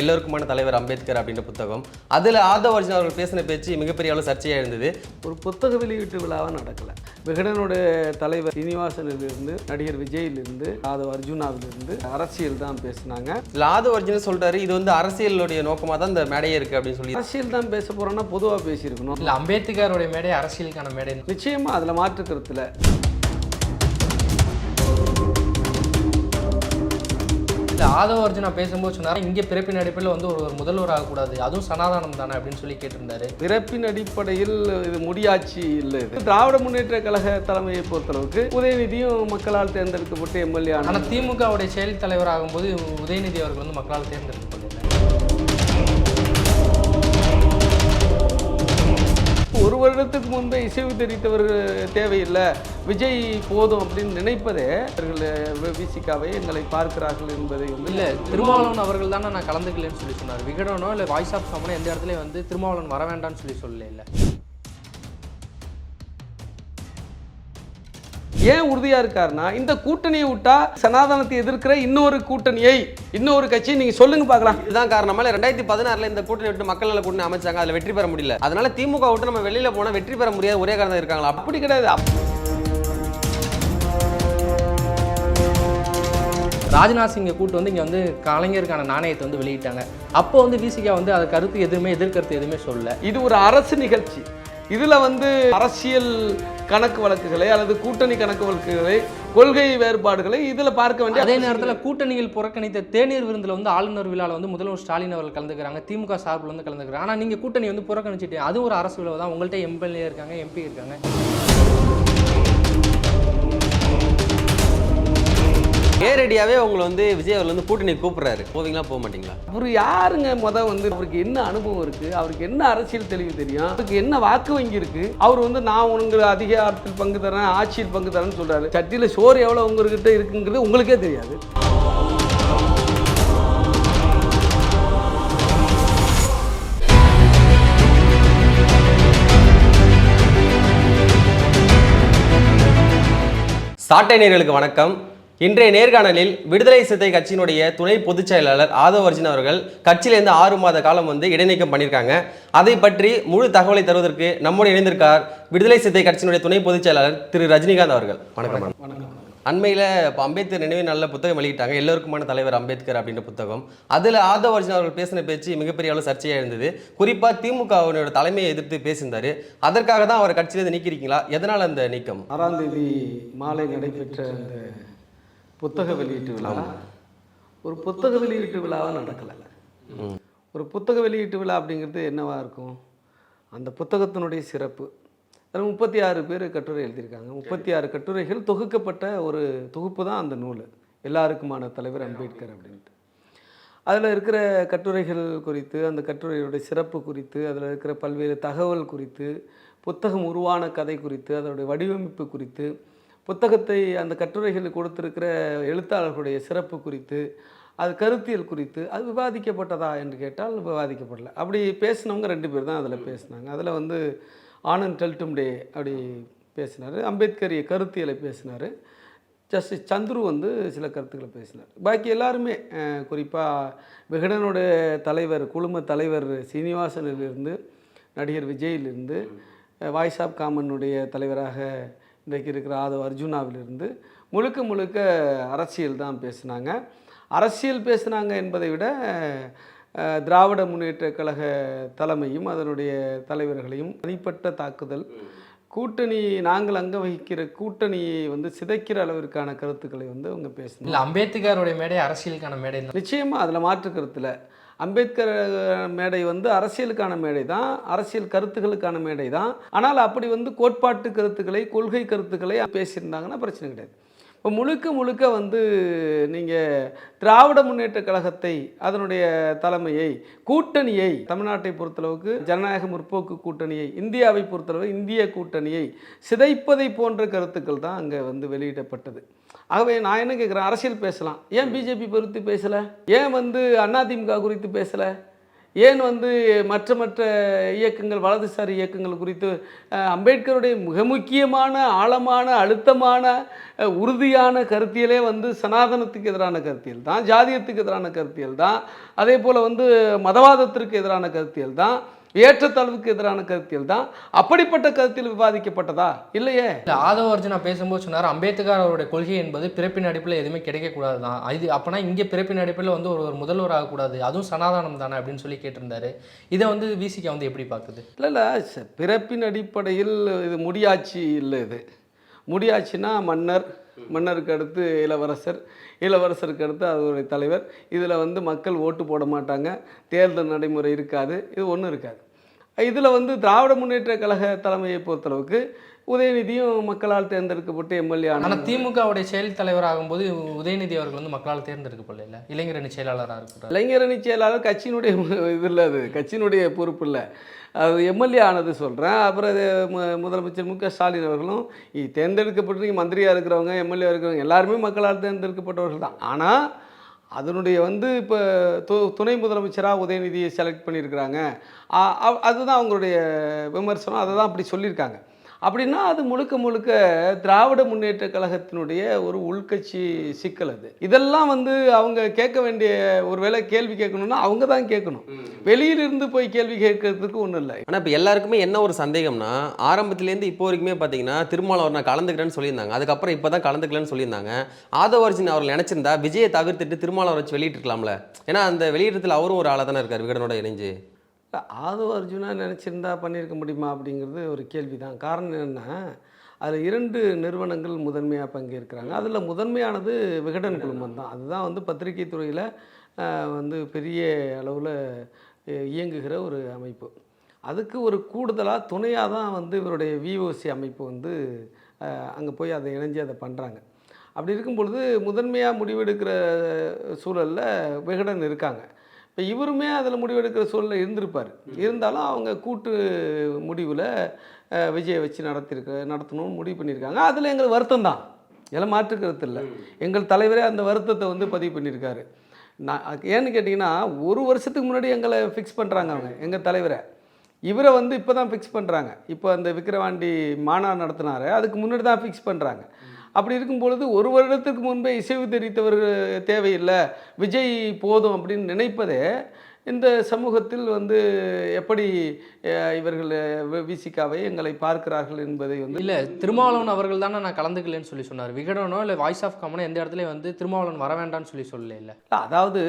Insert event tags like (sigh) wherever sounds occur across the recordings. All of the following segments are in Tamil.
எல்லோருக்குமான தலைவர் அம்பேத்கர் அப்படின்ற புத்தகம். அதில் ஆதவ அர்ஜுன் அவர்கள் பேசின பேச்சு மிகப்பெரிய அளவு சர்ச்சையாக இருந்தது. ஒரு புத்தக வெளியீட்டு விழாவாக நடக்கலை. விகடனுடைய தலைவர் சீனிவாசனிலிருந்து நடிகர் விஜயிலிருந்து யாதவ் அர்ஜுனாவிலிருந்து அரசியல் தான் பேசினாங்க. இதில் ஆதவ அர்ஜுன் சொல்றாரு இது வந்து அரசியலுடைய நோக்கமாக தான் இந்த மேடையே இருக்குது அப்படின்னு சொல்லி. அரசியல் தான் பேச போகிறோன்னா பொதுவாக பேசியிருக்கணும். இல்லை அம்பேத்கருடைய மேடை அரசியலுக்கான மேடை. நிச்சயமாக அதில் மாற்று இல்லை ஆதவ அர்ஜுனா பேசும்போது சொன்னார் இங்கே பிறப்பின் அடிப்படையில் வந்து ஒரு முதல்வர் ஆகக்கூடாது அதுவும் சனாதானம் தானே அப்படின்னு சொல்லி கேட்டிருந்தாரு. பிறப்பின் அடிப்படையில் இது முடியாட்சி இல்லை இது. திராவிட முன்னேற்ற கழக தலைமையை பொறுத்தளவுக்கு உதயநிதியும் மக்களால் தேர்ந்தெடுக்கப்பட்ட எம்எல்ஏ ஆனால் திமுகவுடைய செயல் தலைவர் ஆகும்போது உதயநிதி அவர்கள் வந்து மக்களால் தேர்ந்தெடுக்கப்படல வருடத்துக்கு முன்பே இசைவு தெரிவித்தவர் தேவையில்லை. விஜய் போதும் அப்படின்னு நினைப்பதே அவர்கள் விசிகாவை எங்களை பார்க்கிறார்கள் என்பதை வந்து இல்லை திருமாவளவன் அவர்கள் தானே நான் கலந்துக்கலன்னு சொல்லி சொன்னார். விகடனோ இல்லை வாய்ஸ் ஆஃப் காமனோ எந்த இடத்துலையும் வந்து திருமாவளவன் வர வேண்டாம்னு சொல்லி சொல்லல. ஏன் உறுதியாக இருக்காருன்னா இந்த கூட்டணியை விட்டா சனாதனத்தை எதிர்க்கிற இன்னொரு கூட்டணியை இன்னொரு கட்சியை நீங்கள் சொல்லுங்க பார்க்கலாம். இதுதான் காரணமாக ரெண்டாயிரத்தி பதினாறுல இந்த கூட்டணி விட்டு மக்கள் நல கூட்டணி அமைச்சாங்க. அதில் வெற்றி பெற முடியல. அதனால திமுக விட்டு நம்ம வெளியில போனால் வெற்றி பெற முடியாத. ஒரே காரணம் இருக்காங்களா? அப்படி கிடையாது. ராஜ்நாத் சிங்கை கூட்டு வந்து இங்கே வந்து கலைஞருக்கான நாணயத்தை வந்து வெளியிட்டாங்க. அப்போ வந்து விசிகா வந்து அது கருத்து எதுவுமே எதிர்கருத்து எதுவுமே சொல்லல. இது ஒரு அரசு நிகழ்ச்சி. இதில் வந்து அரசியல் கணக்கு வழக்குகளை அல்லது கூட்டணி கணக்கு வழக்குகளை கொள்கை வேறுபாடுகளை இதில் பார்க்க வேண்டிய அதே நேரத்தில் கூட்டணியில் புறக்கணித்த தேநீர் விருந்தில் வந்து ஆளுநர் விழாவில் வந்து முதல்வர் ஸ்டாலின் அவர்கள் கலந்துக்கிறாங்க திமுக சார்பில் வந்து கலந்துக்கிறாங்க. ஆனால் நீங்கள் கூட்டணி வந்து புறக்கணிச்சிட்டு அது ஒரு அரசு விழா தான் உங்கள்கிட்ட எம்எல்ஏ இருக்காங்க எம்பி இருக்காங்க. நேரடியாவே உங்களை வந்து விஜய் அவர்கள் வந்து கூட்டணி கூப்பிடுறாரு. போவீங்களா போக மாட்டீங்களா? அவர் யாருங்க? முத வந்து அவருக்கு என்ன அனுபவம் இருக்கு? அவருக்கு என்ன அரசியல் தெளிவு தெரியும்? அவருக்கு என்ன வாக்கு வங்கி இருக்கு? அவர் வந்து நான் உங்க அதிகாரத்தில் பங்கு தரேன் ஆட்சியில் பங்கு தரேன்னு சொல்றாரு. சட்டியில் சோறு எவ்வளோ உங்ககிட்ட இருக்குங்கிறது உங்களுக்கே தெரியாது. சாட்டை நேர்களுக்கு வணக்கம். இன்றைய நேர்காணலில் விடுதலை சிறுத்தை கட்சியினுடைய துணை பொதுச் செயலாளர் ஆதவ அர்ஜுன் அவர்கள் கட்சியிலேருந்து ஆறு மாத காலம் வந்து இடைநீக்கம் பண்ணியிருக்காங்க. அதை பற்றி முழு தகவலை தருவதற்கு நம்மோடு இணைந்திருக்கார் விடுதலை சிறுத்தை கட்சியினுடைய துணை பொதுச் செயலாளர் திரு ரஜினிகாந்த் அவர்கள். வணக்கம் வணக்கம் அண்மையில் இப்போ அம்பேத்கர் நினைவு நல்ல புத்தகம் வெளியிட்டாங்க. எல்லோருக்குமான தலைவர் அம்பேத்கர் அப்படின்ற புத்தகம். அதில் ஆதவ் அர்ஜுன் அவர்கள் பேசின பேச்சு மிகப்பெரிய அளவு சர்ச்சையாக இருந்தது. குறிப்பாக திமுகவினோட தலைமையை எதிர்த்து பேசியிருந்தாரு. அதற்காக தான் அவர் கட்சியிலேருந்து நீக்கிருக்கீங்களா எதனால் அந்த நீக்கம்? ஆறாம் தேதி மாலை நடைபெற்ற அந்த புத்தக வெளியீட்டு விழா. ஒரு புத்தக வெளியீட்டு விழாவாக நடக்கலை. ஒரு புத்தக வெளியீட்டு விழா அப்படிங்கிறது என்னவா இருக்கும்? அந்த புத்தகத்தினுடைய சிறப்பு. அதில் முப்பத்தி ஆறு பேர் கட்டுரை எழுதியிருக்காங்க. முப்பத்தி ஆறு கட்டுரைகள் தொகுக்கப்பட்ட ஒரு தொகுப்பு தான் அந்த நூல். எல்லாருக்குமான தலைவர் அம்பேத்கர் அப்படின்ட்டு. அதில் இருக்கிற கட்டுரைகள் குறித்து அந்த கட்டுரையுடைய சிறப்பு குறித்து அதில் இருக்கிற பல்வேறு தகவல் குறித்து புத்தகம் உருவான கதை குறித்து அதனுடைய வடிவமைப்பு குறித்து புத்தகத்தை அந்த கட்டுரைகளில் கொடுத்திருக்கிற எழுத்தாளர்களுடைய சிறப்பு குறித்து அது கருத்தியல் குறித்து அது விவாதிக்கப்பட்டதா என்று கேட்டால் விவாதிக்கப்படல. அப்படி பேசினவங்க ரெண்டு பேர் தான் அதில் பேசினாங்க. அதில் வந்து ஆனந்த் டெல்டும்டே அப்படி பேசினார். அம்பேத்கரிய கருத்தியலை பேசினார். ஜஸ்டிஸ் சந்துரு வந்து சில கருத்துக்களை பேசினார். பாக்கி எல்லாருமே குறிப்பாக விகடனோட தலைவர் குழும தலைவர் சீனிவாசனிலிருந்து நடிகர் விஜயிலிருந்து வாய்ஸ் ஆஃப் காமனுடைய தலைவராக இன்றைக்கு இருக்கிற ஆதவ் அர்ஜுனாவிலிருந்து முழுக்க முழுக்க அரசியல் தான் பேசினாங்க. அரசியல் பேசினாங்க என்பதை விட திராவிட முன்னேற்ற கழக தலைமையும் அதனுடைய தலைவர்களையும் தனிப்பட்ட தாக்குதல் கூட்டணி நாங்கள் அங்க வகிக்கிற கூட்டணியை வந்து சிதைக்கிற அளவிற்கான கருத்துக்களை வந்து அவங்க பேசினாங்க. இல்லை அம்பேத்கருடைய மேடை அரசியலுக்கான மேடை நிச்சயமாக அதில் மாற்று கருத்தில் அம்பேத்கர் மேடை வந்து அரசியலுக்கான மேடை தான் அரசியல் கருத்துக்களுக்கான மேடை தான். ஆனால் அப்படி வந்து கோட்பாட்டு கருத்துக்களை கொள்கை கருத்துக்களை பேசியிருந்தாங்கன்னா பிரச்சனை கிடையாது. இப்போ முழுக்க முழுக்க வந்து நீங்கள் திராவிட முன்னேற்ற கழகத்தை அதனுடைய தலைமையை கூட்டணியை தமிழ்நாட்டை பொறுத்தளவுக்கு ஜனநாயக முற்போக்கு கூட்டணியை இந்தியாவை பொறுத்தளவு இந்திய கூட்டணியை சிதைப்பதை போன்ற கருத்துக்கள் தான் அங்கே வந்து வெளியிடப்பட்டது. ஆகவே நான் என்ன கேட்குறேன் அரசியல் பேசலாம். ஏன் பிஜேபி குறித்து பேசலை? ஏன் வந்து அதிமுக குறித்து பேசலை? ஏன் வந்து மற்ற மற்ற இயக்கங்கள் வலதுசாரி இயக்கங்கள் குறித்து அம்பேத்கருடைய மிக முக்கியமான ஆழமான அழுத்தமான உறுதியான கருத்தியலே வந்து சனாதனத்துக்கு எதிரான கருத்தியல் தான் ஜாதியத்துக்கு எதிரான கருத்தியல் தான் அதே போல் வந்து மதவாதத்திற்கு எதிரான கருத்தியல் தான். ஏற்றத்தாழ்வுக்கு எதிரான கருத்தியல் தான் அப்படிப்பட்ட கருத்தியல் விவாதிக்கப்பட்டதா? இல்லையே. இல்ல ஆதவ அர்ஜுனா பேசும்போது சொன்னார் அம்பேத்கர் அவருடைய கொள்கை என்பது பிறப்பின் அடிப்பில் எதுவுமே கிடைக்கக்கூடாது தான் இது அப்போனா இங்கே பிறப்பின் அடிப்பில் வந்து ஒரு ஒரு முதல்வர் ஆகக்கூடாது. அதுவும் சனாதானம் தானே அப்படின்னு சொல்லி கேட்டிருந்தாரு. இதை வந்து விசிகா வந்து எப்படி பார்க்குது? இல்லை இல்லை பிறப்பின் அடிப்படையில் இது முடியாட்சி இல்லை இது. முடியாட்சினா மன்னர் மன்னருக்கு அடுத்து இளவரசர். இளவரசருக்கு அடுத்து அவருடைய தலைவர். இதில் வந்து மக்கள் ஓட்டு போட மாட்டாங்க. தேர்தல் நடைமுறை இருக்காது. இது ஒன்றும் இருக்காது. இதில் வந்து திராவிட முன்னேற்ற கழக தலைமையை பொறுத்தளவுக்கு உதயநிதியும் மக்களால் தேர்ந்தெடுக்கப்பட்டு எம்எல்ஏ ஆனா ஆனால் திமுகவுடைய செயல் தலைவர் ஆகும்போது உதயநிதி அவர்கள் வந்து மக்களால் தேர்ந்தெடுக்கப்படல இளைஞரணி செயலாளராக இருக்கிறார் இளைஞரணி செயலாளர் கட்சியினுடைய (laughs) இது இல்லை அது. கட்சியினுடைய பொறுப்பு இல்லை. அது எம்எல்ஏ ஆனது சொல்கிறேன் அப்புறம் அது மு- முதலமைச்சர் மு க ஸ்டாலின் அவர்களும் இ- தேர்ந்தெடுக்கப்பட்டு மந்திரியாக இருக்கிறவங்க எம்எல்ஏ இருக்கிறவங்க எல்லாருமே மக்களால் தேர்ந்தெடுக்கப்பட்டவர்கள் தான். ஆனால் அதனுடைய வந்து இப்போ து துணை முதலமைச்சராக உதயநிதியை செலக்ட் பண்ணியிருக்கிறாங்க. அதுதான் அவங்களுடைய விமர்சனம். அதை தான் அப்படி சொல்லியிருக்காங்க. அப்படின்னா அது முழுக்க முழுக்க திராவிட முன்னேற்ற கழகத்தினுடைய ஒரு உள்கட்சி சிக்கல் அது. இதெல்லாம் வந்து அவங்க கேட்க வேண்டிய ஒருவேளை கேள்வி கேட்கணும்னா அவங்க தான் கேட்கணும். வெளியிலிருந்து போய் கேள்வி கேட்கறதுக்கு ஒன்றும் இல்லை. ஆனால் இப்போ எல்லாருக்குமே என்ன ஒரு சந்தேகம்னா ஆரம்பத்துலேருந்து இப்போ வரைக்குமே பார்த்தீங்கன்னா திருமாவளவர் நான் கலந்துக்கிறேன்னு சொல்லியிருந்தாங்க. அதுக்கப்புறம் இப்போ தான் கலந்துக்கலன்னு சொல்லியிருந்தாங்க. ஆதவர்ஜின் அவர்கள் நினச்சிருந்தா விஜயை தவிர்த்துட்டு திருமாவளவர் வச்சு வெளியிட்டிருக்கலாம்ல. ஏன்னா அந்த வெளியிடத்தில் அவரும் ஒரு ஆளாக தானே இருக்கார் விகடனோட இணைஞ்சு. இல்லை ஆதவ அர்ஜுனா நினச்சிருந்தா பண்ணியிருக்க முடியுமா அப்படிங்கிறது ஒரு கேள்வி தான் காரணம் என்னென்னா அதில் இரண்டு நிறுவனங்கள் முதன்மையாக பங்கேற்கிறாங்க. அதில் முதன்மையானது விகடன் குழுமம் தான். அதுதான் வந்து பத்திரிகை துறையில் வந்து பெரிய அளவில் இயங்குகிற ஒரு அமைப்பு. அதுக்கு ஒரு கூடுதலாக துணையாக தான் வந்து இவருடைய விஓசி அமைப்பு வந்து அங்கே போய் அதை இணைஞ்சு அதை பண்ணுறாங்க அப்படி இருக்கும் பொழுது முதன்மையாக முடிவெடுக்கிற சூழலில் விகடன் இருக்காங்க. இப்போ இவருமே அதில் முடிவெடுக்கிற சூழலில் இருந்திருப்பார். இருந்தாலும் அவங்க கூட்டு முடிவில் விஜயை வச்சு நடத்திருக்க நடத்தணும்னு முடிவு பண்ணியிருக்காங்க. அதில் எங்களுக்கு வருத்தம் தான். இதெல்லாம் மாற்றுக்கிறது இல்லை. எங்கள் தலைவரே அந்த வருத்தத்தை வந்து பதிவு பண்ணியிருக்காரு. நான் ஏன்னு கேட்டிங்கன்னா ஒரு வருஷத்துக்கு முன்னாடி எங்களை ஃபிக்ஸ் பண்ணுறாங்க அவங்க எங்கள் தலைவரை. இவரை வந்து இப்போ தான் ஃபிக்ஸ் பண்ணுறாங்க இப்போ அந்த விக்கிரவாண்டி மாநாடு நடத்தினாரு. அதுக்கு முன்னாடி தான் ஃபிக்ஸ் பண்ணுறாங்க அப்படி இருக்கும் பொழுது ஒரு வருடத்துக்கு முன்பே இசைவு தெரிவித்தவர் தேவையில்லை. விஜய் போதும் அப்படின்னு நினைப்பதே இந்த சமூகத்தில் வந்து எப்படி இவர்கள் விசிகாவை எங்களை பார்க்கிறார்கள் என்பதை வந்து இல்ல திருமாவளவன் அவர்கள் தானே நான் கலந்துக்கலன்னு சொல்லி சொன்னார். விகடனோ இல்ல வாய்ஸ் ஆஃப் காமனோ எந்த இடத்துலயும் வந்து திருமாவளவன் வர வேண்டாம்னு சொல்லி சொல்லல இல்ல. அதாவது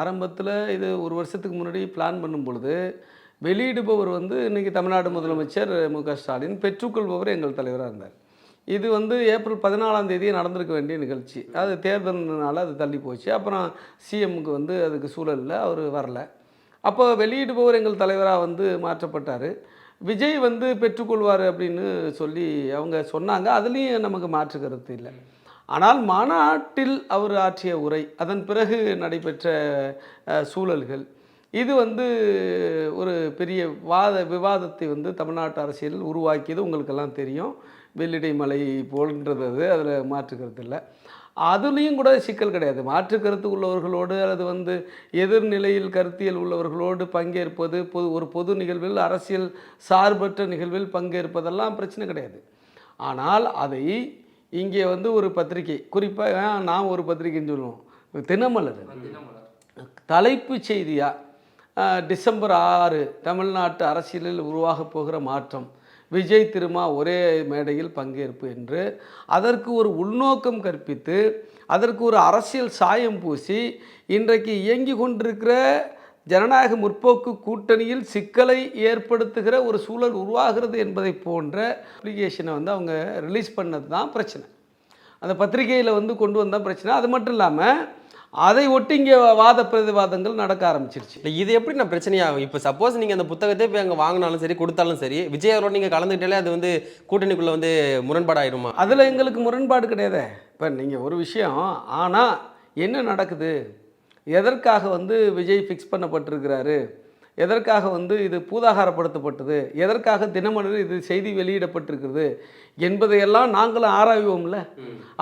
ஆரம்பத்தில் இது ஒரு வருஷத்துக்கு முன்னாடி பிளான் பண்ணும் பொழுது வெளியிடுபவர் வந்து இன்னைக்கு தமிழ்நாடு முதலமைச்சர் மு க ஸ்டாலின் பெற்றுக்கொள்பவர் எங்கள் தலைவராக இருந்தார். இது வந்து ஏப்ரல் பதினாலாம் தேதி நடந்திருக்க வேண்டிய நிகழ்ச்சி. அது தேர்தல்னால அது தள்ளி போச்சு. அப்புறம் சிஎம்முக்கு வந்து அதுக்கு சூழலில் அவர் வரல. அப்போ வெளியிடுபவர் எங்கள் தலைவராக வந்து மாற்றப்பட்டார். விஜய் வந்து பெற்றுக்கொள்வார் அப்படின்னு சொல்லி அவங்க சொன்னாங்க. அதுலேயும் நமக்கு மாற்று கருத்து இல்லை. ஆனால் மாநாட்டில் அவர் ஆற்றிய உரை அதன் பிறகு நடைபெற்ற சூழல்கள் இது வந்து ஒரு பெரிய வாத விவாதத்தை வந்து தமிழ்நாட்டு அரசியலில் உருவாக்கியது உங்களுக்கெல்லாம் தெரியும். வெள்ளிடை மலை போன்றது அது அதில் மாற்றுக்கிறது இல்லை. அதுலேயும் கூட சிக்கல் கிடையாது. மாற்று கருத்து உள்ளவர்களோடு அல்லது வந்து எதிர்நிலையில் கருத்தியல் உள்ளவர்களோடு பங்கேற்பது பொது ஒரு பொது நிகழ்வில் அரசியல் சார்பற்ற நிகழ்வில் பங்கேற்பதெல்லாம் பிரச்சனை கிடையாது. ஆனால் அதை இங்கே வந்து ஒரு பத்திரிகை குறிப்பாக நான் ஒரு பத்திரிகைன்னு சொல்லுவோம் தினமலர். தலைப்பு செய்தியாக டிசம்பர் ஆறு தமிழ்நாட்டு அரசியலில் உருவாகப் போகிற மாற்றம். விஜய் திருமா ஒரே மேடையில் பங்கேற்பு என்று அதற்கு ஒரு உள்நோக்கம் கற்பித்து அதற்கு ஒரு அரசியல் சாயம் பூசி இன்றைக்கு இயங்கி கொண்டிருக்கிற ஜனநாயக முற்போக்கு கூட்டணியில் சிக்கலை ஏற்படுத்துகிற ஒரு சூழல் உருவாகிறது என்பதை போன்ற அப்ளிகேஷனை வந்து அவங்க ரிலீஸ் பண்ணது தான் பிரச்சனை. அந்த பத்திரிகையில் வந்து கொண்டு வந்தால் பிரச்சனை. அது மட்டும் இல்லாமல் அதை ஒட்டி இங்கே வாத பிரதிவாதங்கள் நடக்க ஆரம்பிச்சிருச்சு. இல்லை இது எப்படி நான் பிரச்சனையாகும்? இப்போ சப்போஸ் நீங்கள் அந்த புத்தகத்தை போய் அங்கே வாங்கினாலும் சரி கொடுத்தாலும் சரி விஜய் அவரோட நீங்கள் கலந்துக்கிட்டாலே அது வந்து கூட்டணிக்குள்ளே வந்து முரண்பாடாயிருமா? அதில் எங்களுக்கு முரண்பாடு கிடையாதே. இப்போ நீங்கள் ஒரு விஷயம் ஆனால் என்ன நடக்குது? எதற்காக வந்து விஜய் ஃபிக்ஸ் பண்ணப்பட்டிருக்கிறாரு? எதற்காக வந்து இது பூதாகாரப்படுத்தப்பட்டது? எதற்காக தினமலர் இது செய்தி வெளியிடப்பட்டிருக்கிறது? என்பதையெல்லாம் நாங்களும் ஆராய்வோம்ல.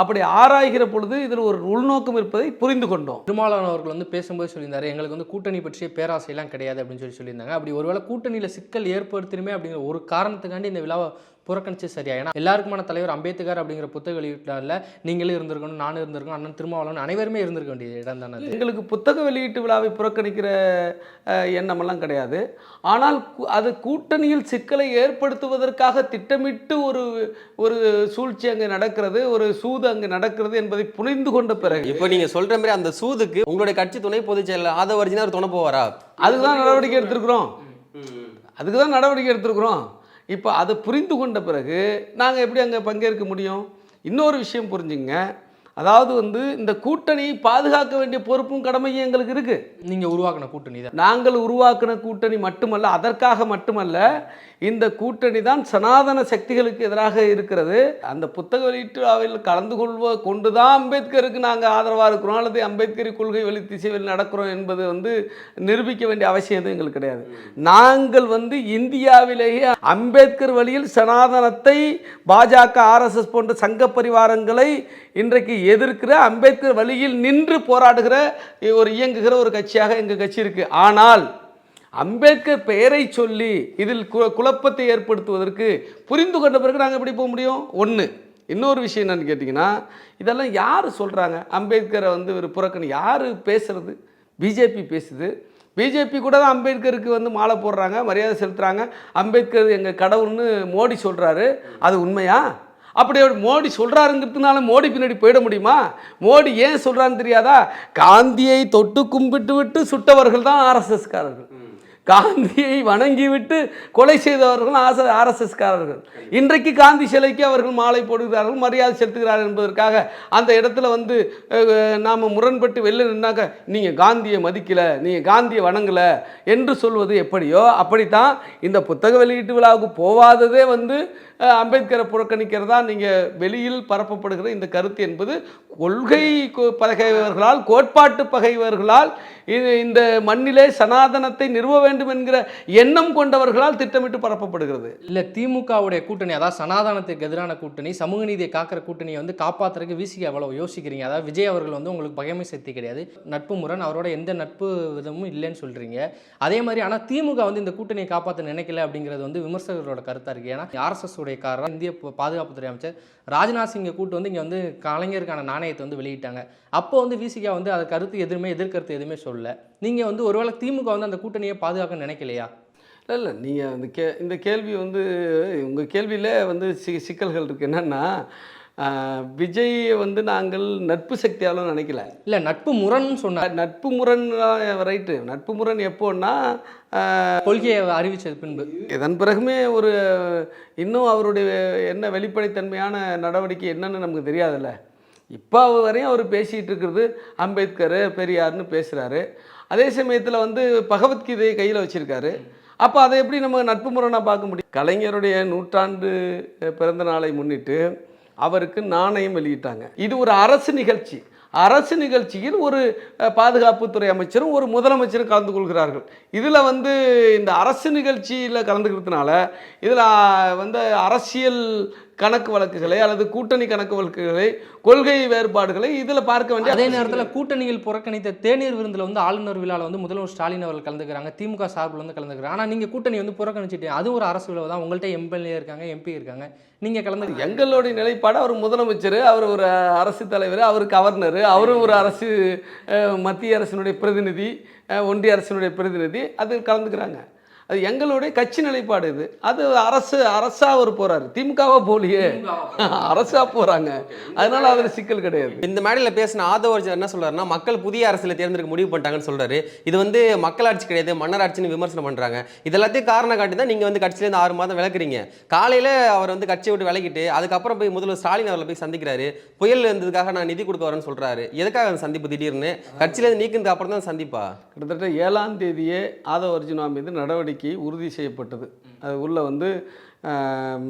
அப்படி ஆராய்கிற பொழுது இதில் ஒரு உள்நோக்கம் இருப்பதை புரிந்து கொண்டோம். திருமாவளவன் அவர்கள் வந்து பேசும்போது சொல்லியிருந்தாரு எங்களுக்கு வந்து கூட்டணி பற்றிய பேராசையெல்லாம் கிடையாது அப்படின்னு சொல்லி சொல்லியிருந்தாங்க. அப்படி ஒருவேளை கூட்டணியில் சிக்கல் ஏற்படுத்தினுமே அப்படிங்கிற ஒரு காரணத்துக்காண்டி இந்த விழாவை புறக்கணிச்சு சரியா? ஏன்னா எல்லாருக்குமான தலைவர் அம்பேத்கர் அப்படிங்கிற புத்தக வெளியீட்டில் நீங்களும் இருந்திருக்கணும் நானும் இருந்திருக்கணும் அண்ணன் திருமாவளவன் அனைவருமே இருந்திருக்க வேண்டிய இடம் தானே அது? எங்களுக்கு புத்தக வெளியீட்டு விழாவை புறக்கணிக்கிற எண்ணமெல்லாம் கிடையாது. ஆனால் அது கூட்டணியில் சிக்கலை ஏற்படுத்துவதற்காக திட்டமிட்டு ஒரு ஒரு சூழ்ச்சி அங்கே நடக்கிறது ஒரு சூது அங்கே நடக்கிறது என்பதை புரிந்து கொண்ட பிறகு இப்போ நீங்க சொல்ற மாதிரி அந்த சூதுக்கு உங்களுடைய கட்சி துணை பொதுச் செயலாளர் ஆதவ அர்ஜுனா அவர் துணை போவாரா? அதுதான் நடவடிக்கை எடுத்திருக்கிறோம். அதுக்கு தான் நடவடிக்கை எடுத்திருக்கிறோம். இப்போ அதை புரிந்து கொண்ட பிறகு நாங்கள் எப்படி அங்கே பங்கேற்க முடியும்? இன்னொரு விஷயம் புரிஞ்சுங்க அதாவது வந்து இந்த கூட்டணியை பாதுகாக்க வேண்டிய பொறுப்பும் கடமையும் எங்களுக்கு இருக்குது நீங்க உருவாக்கின கூட்டணி தான். நாங்கள் உருவாக்கின கூட்டணி மட்டுமல்ல அதற்காக மட்டுமல்ல இந்த கூட்டணி தான் சனாதன சக்திகளுக்கு எதிராக இருக்கிறது. அந்த புத்தக வெளியீட்டு விழாவில் கலந்து கொள்வ கொண்டு தான் அம்பேத்கருக்கு நாங்கள் ஆதரவாக இருக்கிறோம். அல்லது அம்பேத்கரி கொள்கை வழி திசைவில் நடக்கிறோம் என்பது வந்து நிரூபிக்க வேண்டிய அவசியம் எதுவும் எங்களுக்கு கிடையாது. நாங்கள் வந்து இந்தியாவிலேயே அம்பேத்கர் வழியில் சனாதனத்தை பாஜக ஆர்எஸ்எஸ் போன்ற சங்க பரிவாரங்களை இன்றைக்கு எதிர்க்கிற அம்பேத்கர் வழியில் நின்று போராடுகிற ஒரு இயங்குகிற ஒரு கட்சியாக எங்கள் கட்சி இருக்குது ஆனால் அம்பேத்கர் பெயரை சொல்லி இதில் கு- குழப்பத்தை ஏற்படுத்துவதற்கு புரிந்து கொண்ட பிறகு நாங்கள் எப்படி போக முடியும்? ஒன்று இன்னொரு விஷயம் என்னன்னு கேட்டிங்கன்னா இதெல்லாம் யார் சொல்கிறாங்க அம்பேத்கரை வந்து ஒரு புறக்கணி யார் பேசுகிறது பிஜேபி பேசுது. பிஜேபி கூட தான் அம்பேத்கருக்கு வந்து மாலை போடுறாங்க மரியாதை செலுத்துகிறாங்க அம்பேத்கர் எங்கள் கடவுள்னு மோடி சொல்கிறாரு அது உண்மையா? அப்படி அவர் மோடி சொல்கிறாருங்கிறதுனால மோடி பின்னாடி போயிட முடியுமா? மோடி ஏன் சொல்கிறான்னு தெரியாதா? காந்தியை தொட்டு கும்பிட்டு விட்டு சுட்டவர்கள் தான் ஆர்எஸ்எஸ்காரர்கள். காந்தியை வணங்கிவிட்டு கொலை செய்தவர்கள் ஆச ஆர்எஸ்எஸ்காரர்கள். இன்றைக்கு காந்தி சிலைக்கு அவர்கள் மாலை போடுகிறார்கள் மரியாதை செலுத்துகிறார்கள் என்பதற்காக அந்த இடத்துல வந்து நாம் முரண்பட்டு வெளில நின்னாக்க நீங்கள் காந்தியை மதிக்கலை நீங்கள் காந்தியை வணங்கலை என்று சொல்வது எப்படியோ அப்படித்தான் இந்த புத்தக வெளியீட்டு விழாவுக்கு போவாததே வந்து அம்பேத்கரை புறக்கணிக்கிறதா நீங்கள் வெளியில் பரப்பப்படுகிற இந்த கருத்து என்பது கொள்கை கொ- பகைவர்களால் கோட்பாட்டு பகைவர்களால் இது இந்த மண்ணிலே சனாதனத்தை நிறுவ வேண்டும் என்கிற எண்ணம் கொண்டவர்களால் திட்டமிட்டு பரப்பப்படுகிறது. இல்லை திமுகவுடைய கூட்டணி அதாவது சனாதனத்துக்கு எதிரான கூட்டணி சமூக நீதியை காக்கிற கூட்டணியை வந்து காப்பாத்துறதுக்கு விசிக அவ்வளோ யோசிக்கிறீங்க? அதாவது விஜய் அவர்கள் வந்து உங்களுக்கு பகைமை சக்தி கிடையாது. நட்பு முரண் அவரோட எந்த நட்பு விதமும் இல்லைன்னு சொல்கிறீங்க அதே மாதிரி ஆனால் திமுக வந்து இந்த கூட்டணியை காப்பாற்ற நினைக்கல அப்படிங்கிறது வந்து விமர்சகர்களோட கருத்தாக இருக்குது ஏன்னா ஆர்எஸ்எஸ் உடைய காரணம் இந்திய பாதுகாப்புத்துறை அமைச்சர் ராஜ்நாத் சிங்கை கூட்டு வந்து இங்கே வந்து கலைஞருக்கான நாணயத்தை வந்து வெளியிட்டாங்க. அப்போ வந்து விசிகா வந்து அதை கருத்து எதுவுமே எதிர்கருத்து எதுவுமே சொல்லலை. நீங்கள் வந்து ஒருவேளை திமுக வந்து அந்த கூட்டணியை பாதுகாக்க நினைக்கலையா? இல்லை இல்லை நீங்கள் அந்த கே இந்த கேள்வி வந்து உங்கள் கேள்வியில் வந்து சி சிக்கல்கள் இருக்குது என்னென்னா விஜயை வந்து நாங்கள் நட்பு சக்தியாலும் நினைக்கல. இல்ல நட்பு முரண்னு சொன்னார் நட்பு முரண் ரைட்டு நட்பு முரண் எப்போன்னா கொள்கையை அறிவிச்சது பின்பு. இதன் பிறகுமே ஒரு இன்னும் அவருடைய என்ன வெளிப்படைத்தன்மையான நடவடிக்கை என்னன்னு நமக்கு தெரியாதுல்ல. இப்போ வரையும் அவர் பேசிகிட்டு இருக்கிறது அம்பேத்கர் பெரியார்னு பேசுகிறாரு அதே சமயத்தில் வந்து பகவத்கீதையை கையில் வச்சுருக்காரு. அப்போ அதை எப்படி நம்ம நட்பு முரணாக பார்க்க முடியும்? கலைஞருடைய நூற்றாண்டு பிறந்த நாளை முன்னிட்டு அவருக்கு நாணயம் வெளியிட்டாங்க. இது ஒரு அரசு நிகழ்ச்சி. அரசு நிகழ்ச்சியில் ஒரு பாதுகாப்புத்துறை அமைச்சரும் ஒரு முதலமைச்சரும் கலந்து கொள்கிறார்கள். இதில் வந்து இந்த அரசு நிகழ்ச்சியில் கலந்துக்கிறதுனால இதில் வந்து அரசியல் கணக்கு வழக்குகளை அல்லது கூட்டணி கணக்கு வழக்குகளை கொள்கை வேறுபாடுகளை இதில் பார்க்க வேண்டிய அதே நேரத்தில் கூட்டணியில் புறக்கணித்த தேநீர் விருந்தில் வந்து ஆளுநர் விழாவில் வந்து முதல்வர் ஸ்டாலின் அவர்கள் கலந்துக்கிறாங்க திமுக சார்பில் வந்து கலந்துக்கிறாங்க. ஆனால் நீங்கள் கூட்டணி வந்து புறக்கணிச்சிட்டீங்க. அது ஒரு அரசு விழா தான். உங்கள்கிட்ட எம்எல்ஏ இருக்காங்க எம்பி இருக்காங்க. நீங்கள் கலந்து எங்களுடைய நிலைப்பாடு. அவர் முதலமைச்சர் அவர் ஒரு அரசு தலைவர் அவர் கவர்னர் அவரும் ஒரு அரசு மத்திய அரசினுடைய பிரதிநிதி ஒன்றிய அரசினுடைய பிரதிநிதி அது கலந்துக்கிறாங்க. அது எங்களுடைய கட்சி நிலைப்பாடு இது. அது அரசு அரசா அவர் போறாரு. திமுகவா போலியே. அரசா போறாங்க. அதனால அதுல சிக்கல் கிடையாது. இந்த மேடையில் பேசின ஆதவ அர்ஜுன் என்ன சொல்றாருன்னா மக்கள் புதிய அரசியலை தேர்ந்தெடுக்க முடிவு பண்ணிட்டாங்கன்னு சொல்றாரு. இது வந்து மக்களாட்சி கிடையாது மன்னராட்சின்னு விமர்சனம் பண்றாங்க. இது எல்லாத்தையும் காரணம் காட்டி தான் நீங்க வந்து கட்சியிலேருந்து ஆறு மாதம் விளக்குறீங்க. காலையில அவர் வந்து கட்சியை விட்டு விலகிட்டு அதுக்கப்புறம் போய் முதல்வர் ஸ்டாலின் அவர்களை போய் சந்திக்கிறாரு. புயல் இருந்ததுக்காக நான் நிதி கொடுக்க வரேன்னு சொல்றாரு. எதுக்காக அந்த சந்திப்பு திடீர்னு? கட்சியிலேருந்து நீக்கினதுக்கு அப்புறம் தான் சந்திப்பா? கிட்டத்தட்ட ஏழாம் தேதியே ஆதவ அர்ஜுனா மீது நடவடிக்கை உறுதி செய்யப்பட்டது. அது உள்ளே வந்து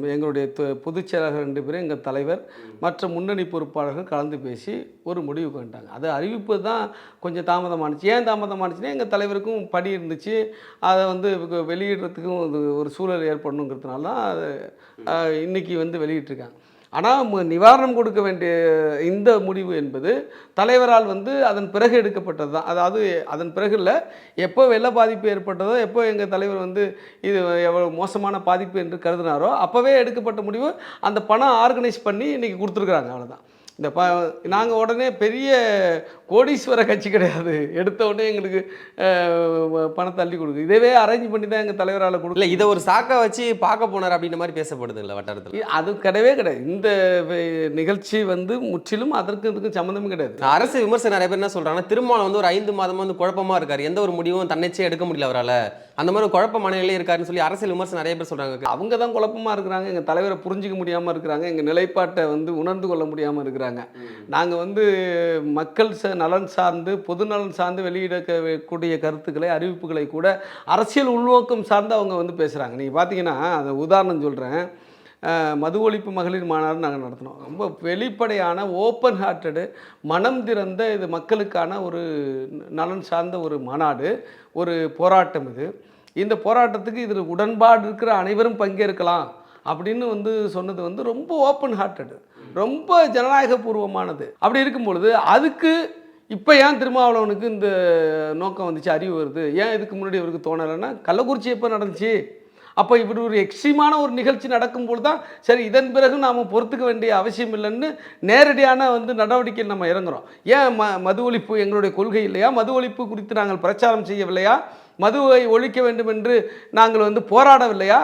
எங்களுடைய து- பொதுச் செயலாளர் ரெண்டு பேரும் எங்கள் தலைவர் மற்ற முன்னணி பொறுப்பாளர்கள் கலந்து பேசி ஒரு முடிவு வந்துட்டாங்க. அது அறிவிப்பு தான் கொஞ்சம் தாமதமானுச்சு ஏன் தாமதமானுச்சுன்னா எங்கள் தலைவருக்கும் பணி இருந்துச்சு. அதை வந்து வெளியிடுறதுக்கும் ஒரு சூழல் ஏற்படணுங்கிறதுனால தான் அது இன்றைக்கி இன்னைக்கு வந்து வெளியிட்டிருக்காங்க. ஆனால் நிவாரணம் கொடுக்க வேண்டிய இந்த முடிவு என்பது தலைவரால் வந்து அதன் பிறகு எடுக்கப்பட்டது தான். அதாவது அதன் பிறகு இல்லை எப்போ வெள்ள பாதிப்பு ஏற்பட்டதோ எப்போ எங்கள் தலைவர் வந்து இது எவ்வளோ மோசமான பாதிப்பு என்று கருதினாரோ அப்போவே எடுக்கப்பட்ட முடிவு அந்த பணம் ஆர்கனைஸ் பண்ணி இன்றைக்கி கொடுத்துருக்குறாங்க. அவ்வளோதான் இந்த ப நாங்கள் உடனே பெரிய கோடீஸ்வர கட்சி கிடையாது. எடுத்த உடனே எங்களுக்கு பணம் தள்ளி கொடுக்கு. இதவே அரேஞ்ச் பண்ணி தான் எங்கள் தலைவரால் கொடுக்கல இதை ஒரு சாக்கா வச்சு பார்க்க போனார் அப்படின்ற மாதிரி பேசப்படுது இல்ல வட்டாரத்துல? அது கிடையவே கிடையாது. இந்த நிகழ்ச்சி வந்து முற்றிலும் அதற்கு இதுக்கும் சம்மந்தமே கிடையாது. அரசு விமர்சனம் நிறைய பேர் என்ன சொல்றாங்கன்னா திருமாவளவன் வந்து ஒரு ஐந்து மாதமா வந்து குழப்பமா இருக்காரு. எந்த ஒரு முடிவும் தன்னிச்சையா எடுக்க முடியல அவரால. அந்த மாதிரி ஒரு குழப்ப மனநிலையிலே இருக்காருன்னு சொல்லி அரசியல் விமர்சனம் நிறைய பேர் சொல்றாங்க. அவங்க தான் குழப்பமாக இருக்கிறாங்க. எங்கள் தலைவரை புரிஞ்சிக்க முடியாமல் இருக்கிறாங்க. எங்கள் நிலைப்பாட்டை வந்து உணர்ந்து கொள்ள முடியாமல் இருக்கிறாங்க. நாங்கள் வந்து மக்கள் ச நலன் சார்ந்து பொது நலன் சார்ந்து வெளியிடக்கூடிய கருத்துக்களை அறிவிப்புகளை கூட அரசியல் உள்நோக்கம் சார்ந்து அவங்க வந்து பேசுகிறாங்க நீங்கள் பார்த்தீங்கன்னா அந்த உதாரணம் சொல்கிறேன் மது ஒழிப்பு மகளிர் மாநாடு நாங்கள் நடத்தினோம். ரொம்ப வெளிப்படையான ஓப்பன் ஹார்ட்டடு மனம் திறந்த இது மக்களுக்கான ஒரு நலன் சார்ந்த ஒரு மாநாடு ஒரு போராட்டம் இது. இந்த போராட்டத்துக்கு இதில் உடன்பாடு இருக்கிற அனைவரும் பங்கேற்கலாம் அப்படின்னு வந்து சொன்னது வந்து ரொம்ப ஓப்பன் ஹார்ட்டடு ரொம்ப ஜனநாயக பூர்வமானது அப்படி இருக்கும் பொழுது அதுக்கு இப்போ ஏன் திருமாவளவனுக்கு இந்த நோக்கம் வந்துச்சு அறிவு வருது? ஏன் இதுக்கு முன்னாடி இவருக்கு தோணலைன்னா கள்ளக்குறிச்சி எப்போ நடந்துச்சு? அப்போ இப்படி ஒரு எக்ஸ்ட்ரீமான ஒரு நிகழ்ச்சி நடக்கும்போது தான் சரி இதன் பிறகு நாம் பொறுத்துக்க வேண்டிய அவசியம் இல்லைன்னு நேரடியான வந்து நடவடிக்கையில் நம்ம இறங்குறோம். ஏன் ம மது ஒழிப்பு எங்களுடைய கொள்கை இல்லையா? மது ஒழிப்பு குறித்து நாங்கள் பிரச்சாரம் செய்யவில்லையா? மதுவை ஒழிக்க வேண்டும் என்று நாங்கள் வந்து போராடவில்லையா?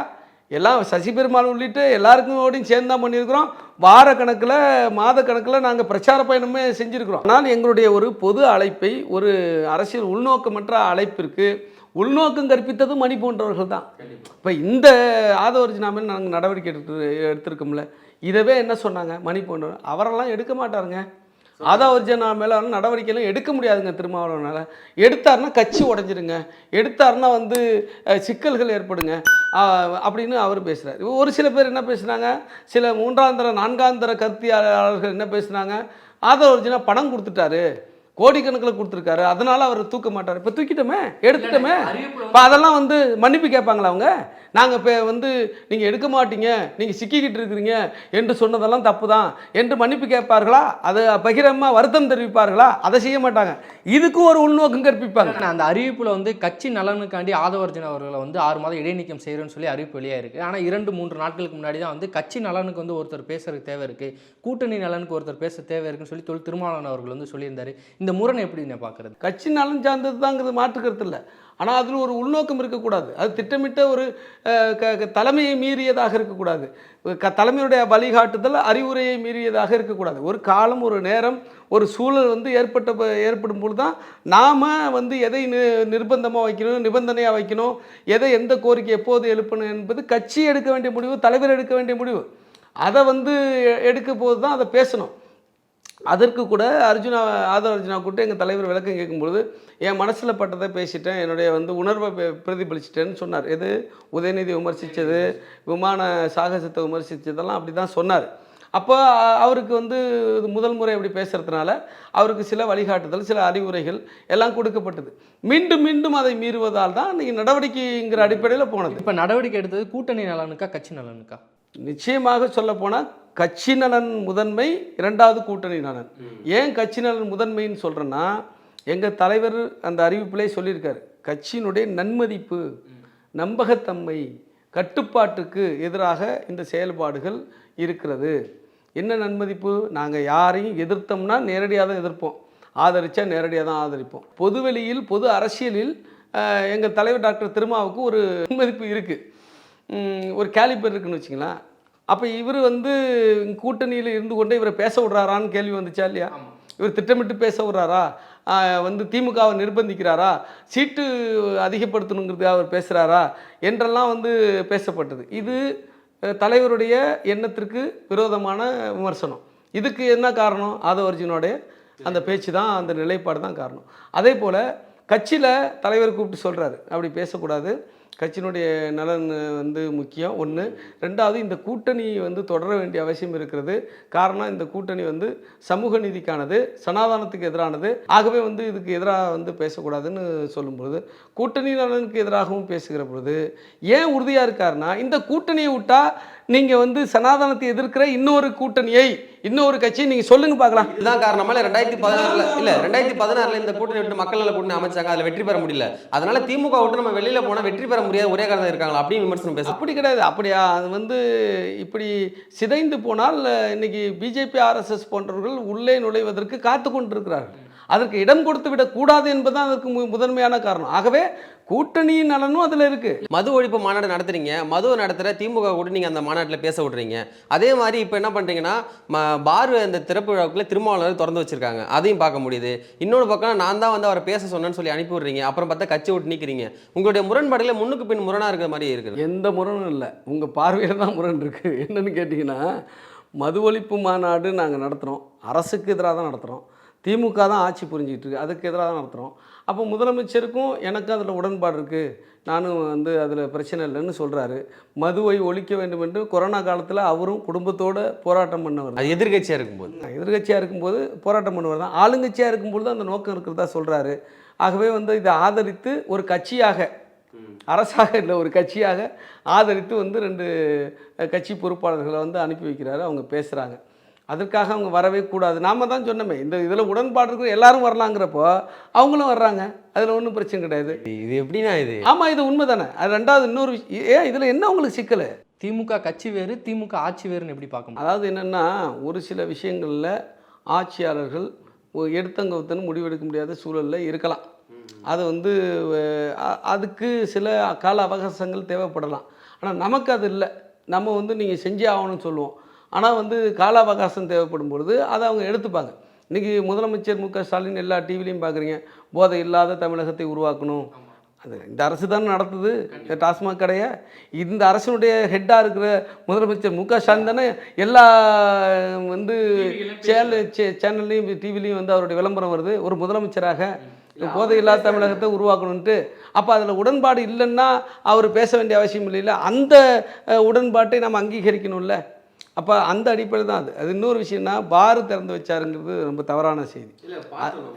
எல்லாம் சசி பெருமாள் உள்ளிட்டு எல்லாருக்கும் ஓடியும் சேர்ந்து தான் பண்ணியிருக்கிறோம். வார கணக்கில் மாத கணக்கில் நாங்கள் பிரச்சார பயணமே செஞ்சுருக்கிறோம். ஆனால் எங்களுடைய ஒரு பொது அழைப்பை ஒரு அரசியல் உள்நோக்கமற்ற அழைப்பிற்கு உள்நோக்கம் கற்பித்தது மணி போன்றவர்கள் தான். இப்போ இந்த ஆதவர்ஜினாமில் நாங்கள் நடவடிக்கை எடுத்து எடுத்திருக்கோம்ல. இதவே என்ன சொன்னாங்க? மணி போன்றவர் அவரெல்லாம் எடுக்க மாட்டாருங்க. ஆதாவர்ஜனா மேலே நடவடிக்கைலாம் எடுக்க முடியாதுங்க திருமாவளவனால். எடுத்தாருன்னா கட்சி உடஞ்சிருங்க. எடுத்தாருன்னா வந்து சிக்கல்கள் ஏற்படுங்க. அப்படின்னு அவர் பேசுகிறார் ஒரு சில பேர் என்ன பேசுனாங்க சில மூன்றாந்தர நான்காந்தர கருத்தியாளர்கள் என்ன பேசுனாங்க ஆதவர்ஜனா பணம் கொடுத்துட்டாரு. கோடிக்கணக்கில் கொடுத்துருக்காரு. அதனால அவர் தூக்க மாட்டார். இப்போ தூக்கிட்டோமே? எடுத்துட்டோமே? இப்போ அதெல்லாம் வந்து மன்னிப்பு கேட்பாங்களா அவங்க? நாங்கள் இப்போ வந்து நீங்கள் எடுக்க மாட்டீங்க. நீங்கள் சிக்கிக்கிட்டு இருக்கிறீங்க என்று சொன்னதெல்லாம் தப்பு தான் என்று மன்னிப்பு கேட்பார்களா? அதை பகிரமாக வருத்தம் தெரிவிப்பார்களா? அதை செய்ய மாட்டாங்க. இதுக்கும் ஒரு உள்நோக்கம் கற்பிப்பாங்க. அந்த அறிவிப்புல வந்து கட்சி நலனுக்காண்டி ஆதவர்ஜன் அவர்களை வந்து ஆறு மாதம் இடைநீக்கம் செய்யறேன்னு சொல்லி அறிவிப்பு வெளியா இருக்கு. ஆனா இரண்டு மூன்று நாட்களுக்கு முன்னாடி தான் வந்து கட்சி நலனுக்கு வந்து ஒருத்தர் பேசுறதுக்கு தேவை இருக்கு. கூட்டணி நலனுக்கு ஒருத்தர் பேச தேவை இருக்குன்னு சொல்லி தொல் திருமாவளவன் அவர்கள் வந்து சொல்லியிருந்தாரு. இந்த முரணை எப்படி நான் பார்க்குறது? கட்சி நலன் சார்ந்தது தாங்கிறது மாற்றுக்கிறது இல்லை. ஆனால் அதில் ஒரு உள்நோக்கம் இருக்கக்கூடாது. அது திட்டமிட்ட ஒரு க க- தலைமையை மீறியதாக இருக்கக்கூடாது. க தலைமையுடைய வழிகாட்டுதல் அறிவுரையை மீறியதாக இருக்கக்கூடாது. ஒரு காலம் ஒரு நேரம் ஒரு சூழல் வந்து ஏற்பட்ட ப- ஏற்படும் பொழுது தான் நாம் வந்து எதை நி நிர்பந்தமாக வைக்கணும் நிபந்தனையாக வைக்கணும் எதை எந்த கோரிக்கை எப்போது எழுப்பணும் என்பது கட்சி எடுக்க வேண்டிய முடிவு தலைவர் எடுக்க வேண்டிய முடிவு. அதை வந்து எ- எடுக்க போது தான் அதை பேசணும். அதற்கு கூட அர்ஜுனா ஆதவ அர்ஜுனா கூப்பிட்டு எங்கள் தலைவர் விளக்கம் கேட்கும்பொழுது என் மனசில் பட்டதை பேசிட்டேன். என்னுடைய வந்து உணர்வை பிரதிபலிச்சிட்டேன்னு சொன்னார். எது? உதயநிதி விமர்சித்தது விமான சாகசத்தை விமர்சித்ததெல்லாம் அப்படி தான் சொன்னார். அப்போ அவருக்கு வந்து இது முதல் முறை அப்படி பேசுகிறதுனால அவருக்கு சில வழிகாட்டுதல் சில அறிவுரைகள் எல்லாம் கொடுக்கப்பட்டது. மீண்டும் மீண்டும் அதை மீறுவதால் தான் இன்றைக்கி நடவடிக்கைங்கிற அடிப்படையில் போனது. இப்ப நடவடிக்கை எடுத்தது கூட்டணி நலனுக்கா கட்சி நலனுக்கா? நிச்சயமாக சொல்லப்போனால் கட்சி நலன் முதன்மை இரண்டாவது கூட்டணி நலன். ஏன் கட்சி நலன் முதன்மைன்னு சொல்கிறேன்னா எங்கள் தலைவர் அந்த அறிவிப்பிலே சொல்லியிருக்காரு கட்சியினுடைய நன்மதிப்பு நம்பகத்தன்மை கட்டுப்பாட்டுக்கு எதிராக இந்த செயல்பாடுகள் இருக்கிறது. என்ன நன்மதிப்பு? நாங்கள் யாரையும் எதிர்த்தோம்னா நேரடியாக தான் எதிர்ப்போம். ஆதரித்தா நேரடியாக தான் ஆதரிப்போம் பொதுவெளியில் பொது அரசியலில் எங்கள் தலைவர் டாக்டர் திருமாவுக்கு ஒரு நன்மதிப்பு இருக்குது ஒரு கேலிப்பர் இருக்குன்னு வச்சுங்களேன் அப்போ இவர் வந்து கூட்டணியில் இருந்து கொண்டே இவரை பேச விட்றாரான்னு கேள்வி வந்துச்சா இல்லையா? இவர் திட்டமிட்டு பேச விட்றாரா? வந்து திமுகவை நிர்பந்திக்கிறாரா? சீட்டு அதிகப்படுத்தணுங்கிறதுக்காக அவர் பேசுகிறாரா என்றெல்லாம் வந்து பேசப்பட்டது. இது தலைவருடைய எண்ணத்திற்கு விரோதமான விமர்சனம். இதுக்கு என்ன காரணம்? ஆதவர்ஜுனோடைய அந்த பேச்சு தான் அந்த நிலைப்பாடு தான் காரணம். அதே போல் கட்சியில் தலைவர் கூப்பிட்டு சொல்கிறாரு அப்படி பேசக்கூடாது. கட்சியினுடைய நலன் வந்து முக்கியம் ஒன்று ரெண்டாவது இந்த கூட்டணி வந்து தொடர வேண்டிய அவசியம் இருக்கிறது. காரணம் இந்த கூட்டணி வந்து சமூக நீதிக்கானது சனாதானத்துக்கு எதிரானது. ஆகவே வந்து இதுக்கு எதிராக வந்து பேசக்கூடாதுன்னு சொல்லும்பொழுது கூட்டணி நலனுக்கு எதிராகவும் பேசுகிற பொழுது ஏன் உறுதியாக இருக்காருன்னா இந்த கூட்டணியை விட்டால் நீங்கள் வந்து சனாதனத்தை எதிர்க்கிற இன்னொரு கூட்டணியை இன்னொரு கட்சியை நீங்கள் சொல்லுங்க பார்க்கலாம். இதுதான் காரணமா. ரெண்டாயிரத்தி பதினாறுல இல்ல ரெண்டாயிரத்தி பதினாறுல இந்த கூட்டணி விட்டு மக்கள் நல கூட்டணி அமைச்சாங்க. அதுல வெற்றி பெற முடியல. அதனால திமுக விட்டு நம்ம வெளியில போனா வெற்றி பெற முடியாத. ஒரே காரணம் இருக்காங்களா? அப்படின்னு விமர்சனம் பேச அப்படி கிடையாது. அப்படியா? அது வந்து இப்படி சிதைந்து போனால் இன்னைக்கு பிஜேபி ஆர்எஸ்எஸ் போன்றவர்கள் உள்ளே நுழைவதற்கு காத்து கொண்டிருக்கிறார்கள் அதற்கு இடம் கொடுத்து விடக்கூடாது என்பதுதான் அதற்கு முதன்மையான காரணம். ஆகவே கூட்டணியின் நலனும் அதில் இருக்கு. மது ஒழிப்பு மாநாடு நடத்துறீங்க. மதுவை நடத்துற திமுக கூட நீங்க அந்த மாநாட்டில் பேச விடுறீங்க அதே மாதிரி இப்போ என்ன பண்றீங்கன்னா ம- பார் அந்த திறப்பு விழாக்குள்ள திருமாவளவர் திறந்து வச்சிருக்காங்க. அதையும் பார்க்க முடியுது. இன்னொரு பக்கம் நான் தான் வந்து அவரை பேச சொன்னேன்னு சொல்லி அனுப்பி விடுறீங்க. அப்புறம் பார்த்தா கட்சி விட்டு நீக்கிறீங்க. உங்களுடைய முரண்பாடுல முன்னுக்கு பின் முரணா இருக்கிற மாதிரி இருக்குது. எந்த முரணும் இல்லை. உங்கள் பார்வையில் தான் முரண் இருக்குது என்னன்னு கேட்டிங்கன்னா மது ஒழிப்பு மாநாடு நாங்கள் நடத்துகிறோம் அரசுக்கு எதிராக தான் நடத்துகிறோம் திமுக தான் ஆட்சி புரிஞ்சிக்கிட்டு இருக்கு. அதுக்கு எதிராக தான் நடத்துகிறோம் அப்போ முதலமைச்சருக்கும் எனக்கு அதில் உடன்பாடு இருக்குது நானும் வந்து அதில் பிரச்சனை இல்லைன்னு சொல்கிறாரு மதுவை ஒழிக்க வேண்டும் என்று கொரோனா காலத்தில் அவரும் குடும்பத்தோட போராட்டம் பண்ணவர் அது எதிர்கட்சியா இருக்கும்போது? எதிர்கட்சியாக இருக்கும்போது போராட்டம் பண்ணுவார் தான். ஆளுங்கட்சியாக இருக்கும்போது அந்த நோக்கம் இருக்கிறதா சொல்கிறாரு ஆகவே வந்து இதை ஆதரித்து ஒரு கட்சியாக அரசாக இல்லை ஒரு கட்சியாக ஆதரித்து வந்து ரெண்டு கட்சி பொறுப்பாளர்களை வந்து அனுப்பி வைக்கிறாரு. அவங்க பேசுகிறாங்க அதற்காக அவங்க வரவே கூடாது. நாம தான் சொன்னோமே இந்த இதில் உடன்பாடு இருக்கிற எல்லாரும் வரலாங்கிறப்போ அவங்களும் வர்றாங்க. அதில் ஒன்றும் பிரச்சனை கிடையாது. இது எப்படின்னா இது? ஆமாம் இது உண்மை தானே அது ரெண்டாவது இன்னொரு விஷயம் ஏன் இதில் என்ன உங்களுக்கு சிக்கல்? திமுக கட்சி வேறு திமுக ஆட்சி வேறுன்னு எப்படி பார்க்க முடியும்? அதாவது என்னென்னா ஒரு சில விஷயங்களில் ஆட்சியாளர்கள் எடுத்தங்கவுத்தன்னு முடிவெடுக்க முடியாத சூழலில் இருக்கலாம். அது வந்து அதுக்கு சில கால அவகாசங்கள் தேவைப்படலாம். ஆனால் நமக்கு அது இல்லை. நம்ம வந்து நீங்கள் செஞ்சே ஆகணும்னு சொல்லுவோம். ஆனால் வந்து கால அவகாசம் தேவைப்படும் பொழுது அதை அவங்க எடுத்துப்பாங்க. இன்றைக்கி முதலமைச்சர் மு க ஸ்டாலின் எல்லா டிவிலையும் பார்க்குறீங்க போதை இல்லாத தமிழகத்தை உருவாக்கணும். அது இந்த அரசு தானே நடத்துது. இந்த டாஸ்மாக் கடையை. இந்த அரசினுடைய ஹெட்டாக இருக்கிற முதலமைச்சர் மு க ஸ்டாலின் தானே எல்லா வந்து சேனல் சேனல்லையும் டிவிலையும் வந்து அவருடைய விளம்பரம் வருது. ஒரு முதலமைச்சராக போதை இல்லாத தமிழகத்தை உருவாக்கணுன்ட்டு அப்போ அதில் உடன்பாடு இல்லைன்னா அவர் பேச வேண்டிய அவசியம் இல்லைல்ல? அந்த உடன்பாட்டை நம்ம அங்கீகரிக்கணும்ல? அப்போ அந்த அடிப்படையில் தான் அது. அது இன்னொரு விஷயம்னா பார் திறந்து வச்சாருங்கிறது ரொம்ப தவறான செய்தி.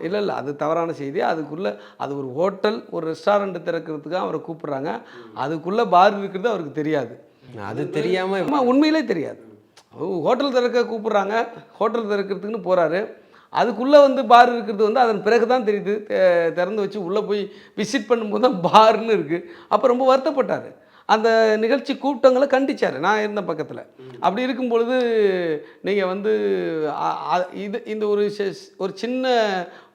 இல்லை இல்லை அது தவறான செய்தி. அதுக்குள்ளே அது ஒரு ஹோட்டல் ஒரு ரெஸ்டாரண்ட் திறக்கிறதுக்காக அவரை கூப்பிட்றாங்க. அதுக்குள்ளே பார் இருக்கிறது அவருக்கு தெரியாது. அது தெரியாம ஆமாம் உண்மையிலே தெரியாது. ஹோட்டல் திறக்க கூப்பிட்றாங்க. ஹோட்டல் திறக்கிறதுக்குன்னு போகிறாரு அதுக்குள்ளே வந்து பார் இருக்கிறது வந்து அதன் பிறகு தான் தெரியுது திறந்து வச்சு உள்ளே போய் விசிட் பண்ணும்போது தான் பார்னு இருக்குது அப்போ ரொம்ப வருத்தப்பட்டார். அந்த நிகழ்ச்சி கூட்டங்களை கண்டிச்சார். நான் இருந்த பக்கத்தில். அப்படி இருக்கும் பொழுது நீங்கள் வந்து இது இந்த ஒரு ஒரு சின்ன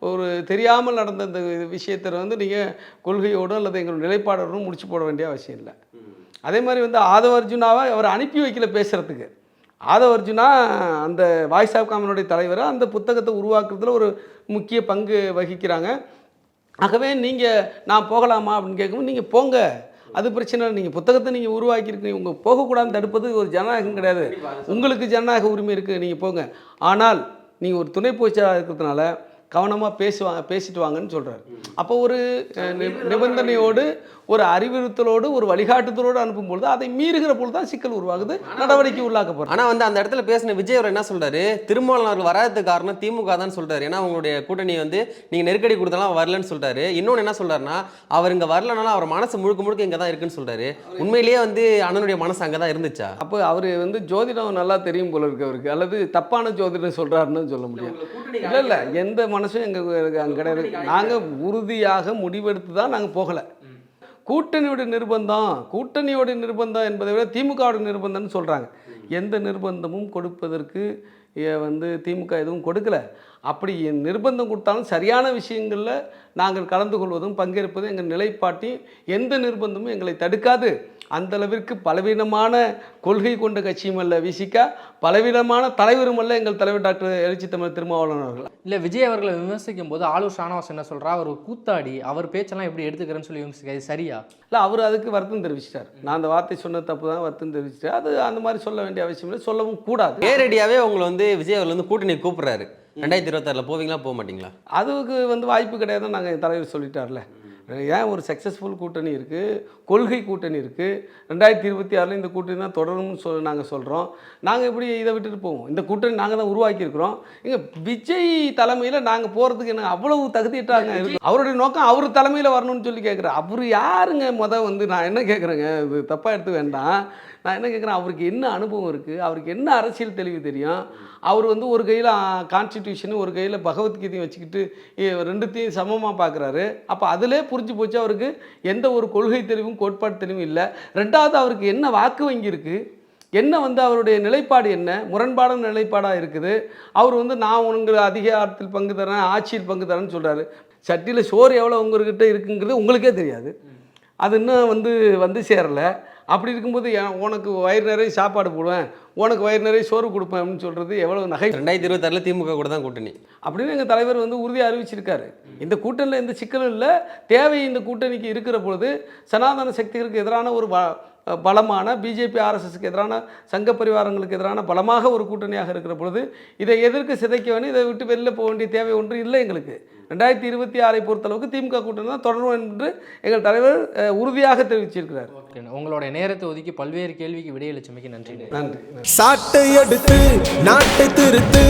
ஒரு தெரியாமல் நடந்த இந்த விஷயத்தை வந்து நீங்கள் கொள்கையோடு அல்லது எங்களோட நிலைப்பாடோடும் முடிச்சு போட வேண்டிய அவசியம் இல்லை. அதே மாதிரி வந்து ஆதவ அர்ஜுனாவை அவர் அனுப்பி வைக்கல பேசுகிறதுக்கு ஆதவ அர்ஜுனா அந்த வாய்ஸ் ஆஃப் காமனுடைய தலைவராக அந்த புத்தகத்தை உருவாக்குறதுல ஒரு முக்கிய பங்கு வகிக்கிறாங்க. ஆகவே நீங்கள் நான் போகலாமா அப்படின்னு கேட்கும்போது நீங்கள் போங்க. அது பிரச்சனை இல்லை. நீங்கள் புத்தகத்தை நீங்கள் உருவாக்கியிருக்கீங்க. உங்கள் போகக்கூடாதுன்னு தடுப்பது ஒரு ஜனநாயகம் கிடையாது. உங்களுக்கு ஜனநாயக உரிமை இருக்குது நீங்கள் போங்க. ஆனால் நீங்கள் ஒரு துணை போச்சாக இருக்கிறதுனால கவனமாக பேசுவாங்க பேசிட்டு வாங்கன்னு சொல்கிறார் அப்போ ஒரு நிபந்தனையோடு ஒரு அறிவுறுத்தலோடு ஒரு வழிகாட்டுதலோடு அனுப்பும்பொழுது அதை மீறுகிற பொழுது தான் சிக்கல் உருவாகுது நடவடிக்கை உள்ளாக்கப்படுறது ஆனா வந்து அந்த இடத்துல பேசின விஜய் அவர் என்ன சொல்றாரு? திருமாவளவன் அவர்கள் வராததுக்கு காரணம் திமுக தான் சொல்றாரு. ஏன்னா உங்களுடைய கூட்டணி வந்து நீங்க நெருக்கடி கொடுத்தாலும் வரலன்னு சொல்றாரு. இன்னொன்னு என்ன சொல்றாருன்னா அவர் இங்க வரலனாலும் அவர் மனசு முழுக்க முழுக்க இங்க தான் இருக்குன்னு சொல்றாரு. உண்மையிலேயே வந்து அண்ணனுடைய மனசு அங்க தான் இருந்துச்சா? அப்போ அவர் வந்து ஜோதிடம் நல்லா தெரியும் போல இருக்கு அவருக்கு. அல்லது தப்பான ஜோதிடம் சொல்கிறாருன்னு சொல்ல முடியும் இல்லை இல்லை எந்த மனசும் எங்கள் அங்கே கிடையாது. நாங்கள் உறுதியாக முடிவெடுத்து தான் நாங்கள் போகலை. கூட்டணியோட நிர்பந்தம் கூட்டணியோட நிர்பந்தம் என்பதை விட திமுகவோட நிர்பந்தம்னு சொல்கிறாங்க எந்த நிர்பந்தமும் கொடுப்பதற்கு வந்து திமுக எதுவும் கொடுக்கல. அப்படி நிர்பந்தம் கொடுத்தாலும் சரியான விஷயங்களில் நாங்கள் கலந்து கொள்வதும் பங்கேற்பதும் எங்கள் நிலைப்பாட்டையும் எந்த நிர்பந்தமும் எங்களை தடுக்காது. அந்த அளவிற்கு பலவீனமான கொள்கை கொண்ட கட்சியும் அல்ல விசிகா பலவீனமான தலைவரும் அல்ல எங்கள் தலைவர் டாக்டர் எழுச்சி தமிழ் திருமாவளவன் அவர்கள். இல்லை விஜய் அவர்களை விமர்சிக்கும் போது ஆளூர் ஷானவாஸ் என்ன சொல்றா? அவர் கூத்தாடி அவர் பேச்செல்லாம் எப்படி எடுத்துக்கிறேன்னு சொல்லி விமர்சிக்க சரியா? இல்லை அவர் அதுக்கு வருத்தம் தெரிவிச்சிட்டார். நான் அந்த வார்த்தை சொன்ன தப்பு தான் வருத்தம் தெரிவிச்சிட்டார் அது அந்த மாதிரி சொல்ல வேண்டிய அவசியம் இல்லை சொல்லவும் கூடாது. நேரடியாவே உங்களை வந்து விஜய் அவர்கள் வந்து கூட்டணி கூப்பிடுறாரு. ரெண்டாயிரத்தி இருபத்தாறுல போவீங்களா போக மாட்டீங்களா? அதுக்கு வந்து வாய்ப்பு கிடையாதுன்னு நாங்கள் தலைவர் சொல்லிட்டார்ல. ஏன் ஒரு சக்ஸஸ்ஃபுல் கூட்டணி இருக்குது கொள்கை கூட்டணி இருக்குது ரெண்டாயிரத்தி இருபத்தி ஆறில் இந்த கூட்டணி தான் தொடரும்னு சொல் நாங்கள் சொல்கிறோம் நாங்கள் எப்படி இதை விட்டுட்டு போவோம்? இந்த கூட்டணி நாங்கள் தான் உருவாக்கியிருக்கிறோம். இங்கே விஜய் தலைமையில் நாங்கள் போகிறதுக்கு என்ன அவ்வளவு தகுதிட்டாங்க இருக்கு அவருடைய நோக்கம் அவர் தலைமையில் வரணும்னு சொல்லி கேட்குறேன் அவர் யாருங்க? முத வந்து நான் என்ன கேட்குறேங்க இது தப்பாக எடுத்து வேண்டாம். நான் என்ன கேட்குறேன் அவருக்கு என்ன அனுபவம் இருக்குது அவருக்கு என்ன அரசியல் தெளிவு தெரியும்? அவர் வந்து ஒரு கையில் கான்ஸ்டிடியூஷனு ஒரு கையில் பகவத்கீதையும் வச்சுக்கிட்டு ரெண்டுத்தையும் சமமாக பார்க்குறாரு அப்போ அதிலே புரிஞ்சு போச்சு அவருக்கு எந்த ஒரு கொள்கை தெளிவும் கோட்பாடு தெளிவும் இல்லை. ரெண்டாவது அவருக்கு என்ன வாக்கு வங்கி இருக்குது என்ன வந்து அவருடைய நிலைப்பாடு என்ன? முரண்பாடான நிலைப்பாடாக இருக்குது. அவர் வந்து நான் உங்கள் அதிகாரத்தில் பங்கு தரேன் ஆட்சியில் பங்கு தரேன்னு சொல்கிறாரு சட்டியில் சோறு எவ்வளோ உங்கள்கிட்ட இருக்குங்கிறது உங்களுக்கே தெரியாது. அது இன்னும் வந்து வந்து சேரலை. அப்படி இருக்கும்போது உனக்கு வயிறு நிறைய சாப்பாடு போடுவேன் உனக்கு வயிறு நிறைய சோறு கொடுப்பேன் அப்படின்னு சொல்கிறது எவ்வளோ நகை. ரெண்டாயிரத்தி இருபத்தாறில் திமுக கூட தான் கூட்டணி. அப்படின்னு எங்கள் தலைவர் வந்து உறுதியாக அறிவிச்சிருக்காரு. இந்த கூட்டணியில் எந்த சிக்கலும் இல்லை. தேவை இந்த கூட்டணிக்கு இருக்கிற பொழுது சனாதன சக்திகளுக்கு எதிரான ஒரு பலமான பிஜேபி ஆர்எஸ்எஸ்க்கு எதிரான சங்க பரிவாரங்களுக்கு எதிரான பலமாக ஒரு கூட்டணியாக இருக்கிற பொழுது இதை எதிர்க்க சிதைக்க வேணும் இதை விட்டு வெளில போக வேண்டிய தேவை ஒன்று இல்லை எங்களுக்கு. ரெண்டாயிரத்தி இருபத்தி ஆறை பொறுத்தளவுக்கு திமுக கூட்டணி தான் தொடரும் என்று எங்கள் தலைவர் உறுதியாக தெரிவிச்சிருக்கிறார். உங்களுடைய நேரத்தை ஒதுக்கி பல்வேறு கேள்விக்கு விடையளிச்சமைக்கு நன்றி. நன்றி. சாட்டை எடுத்து நாட்டை திருத்து.